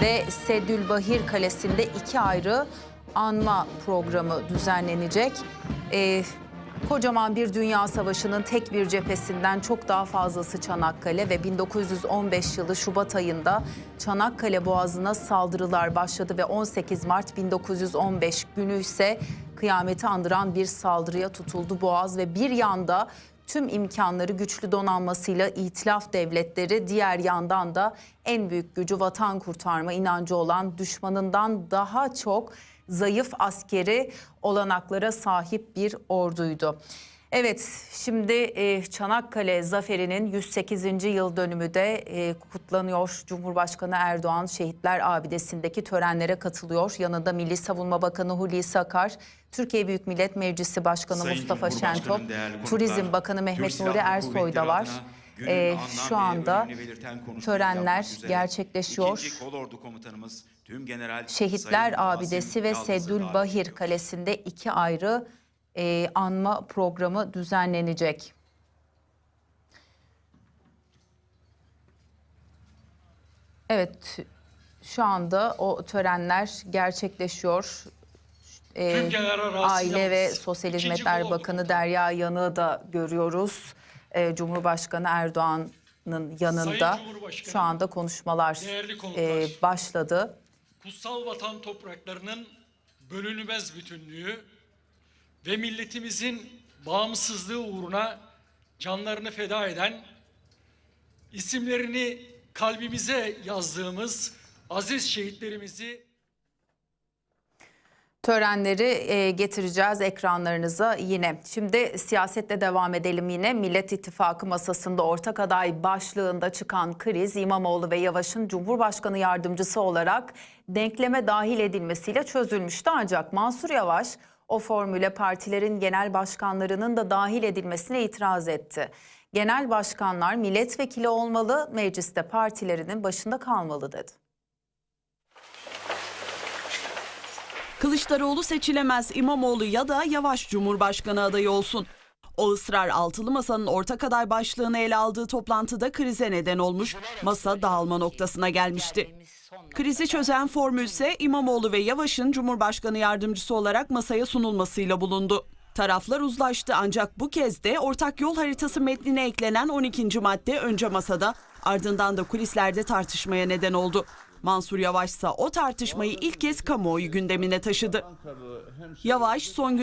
ve Sedülbahir Kalesi'nde iki ayrı anma programı düzenlenecek. Ee, kocaman bir dünya savaşının tek bir cephesinden çok daha fazlası Çanakkale ve 1915 yılı Şubat ayında Çanakkale Boğazı'na saldırılar başladı ve 18 Mart 1915 günü ise kıyameti andıran bir saldırıya tutuldu Boğaz ve bir yanda tüm imkanları güçlü donanmasıyla itilaf devletleri diğer yandan da en büyük gücü vatan kurtarma inancı olan düşmanından daha çok zayıf askeri olanaklara sahip bir orduydu. Evet şimdi e, Çanakkale Zaferi'nin 108. yıl dönümü de e, kutlanıyor. Cumhurbaşkanı Erdoğan Şehitler Abidesi'ndeki törenlere katılıyor. Yanında Milli Savunma Bakanı Hulusi Akar, Türkiye Büyük Millet Meclisi Başkanı Sayın Mustafa Şentop, Turizm Bakanı Mehmet Nuri Ersoy da var. anlam şu anda törenler gerçekleşiyor. Şehitler Abidesi ve davet Bahir. Kalesi'nde iki ayrı e, anma programı düzenlenecek. Evet, şu anda o törenler gerçekleşiyor. E, Aile ve Sosyal Hizmetler Bakanı. Derya Yanık'ı da görüyoruz. E, Cumhurbaşkanı Erdoğan'ın yanında şu anda konuşmalar e, başladı. kutsal vatan topraklarının bölünmez bütünlüğü ve milletimizin bağımsızlığı uğruna canlarını feda eden, isimlerini kalbimize yazdığımız aziz şehitlerimizi Törenleri e, getireceğiz ekranlarınıza yine. Şimdi siyasetle devam edelim yine. Millet İttifakı masasında ortak aday başlığında çıkan kriz İmamoğlu ve Yavaş'ın Cumhurbaşkanı yardımcısı olarak denkleme dahil edilmesiyle çözülmüştü. Ancak Mansur Yavaş o formüle partilerin genel başkanlarının da dahil edilmesine itiraz etti. Genel başkanlar milletvekili olmalı, mecliste partilerinin başında kalmalı dedi. Kılıçdaroğlu seçilemez İmamoğlu ya da Yavaş Cumhurbaşkanı adayı olsun. O ısrar altılı masanın ortak aday başlığını ele aldığı toplantıda krize neden olmuş, masa dağılma noktasına gelmişti. Krizi çözen formül ise İmamoğlu ve Yavaş'ın Cumhurbaşkanı yardımcısı olarak masaya sunulmasıyla bulundu. Taraflar uzlaştı ancak bu kez de ortak yol haritası metnine eklenen 12. madde önce masada ardından da kulislerde tartışmaya neden oldu. Mansur Yavaş ise o tartışmayı ilk kez kamuoyu gündemine taşıdı. Yavaş son gün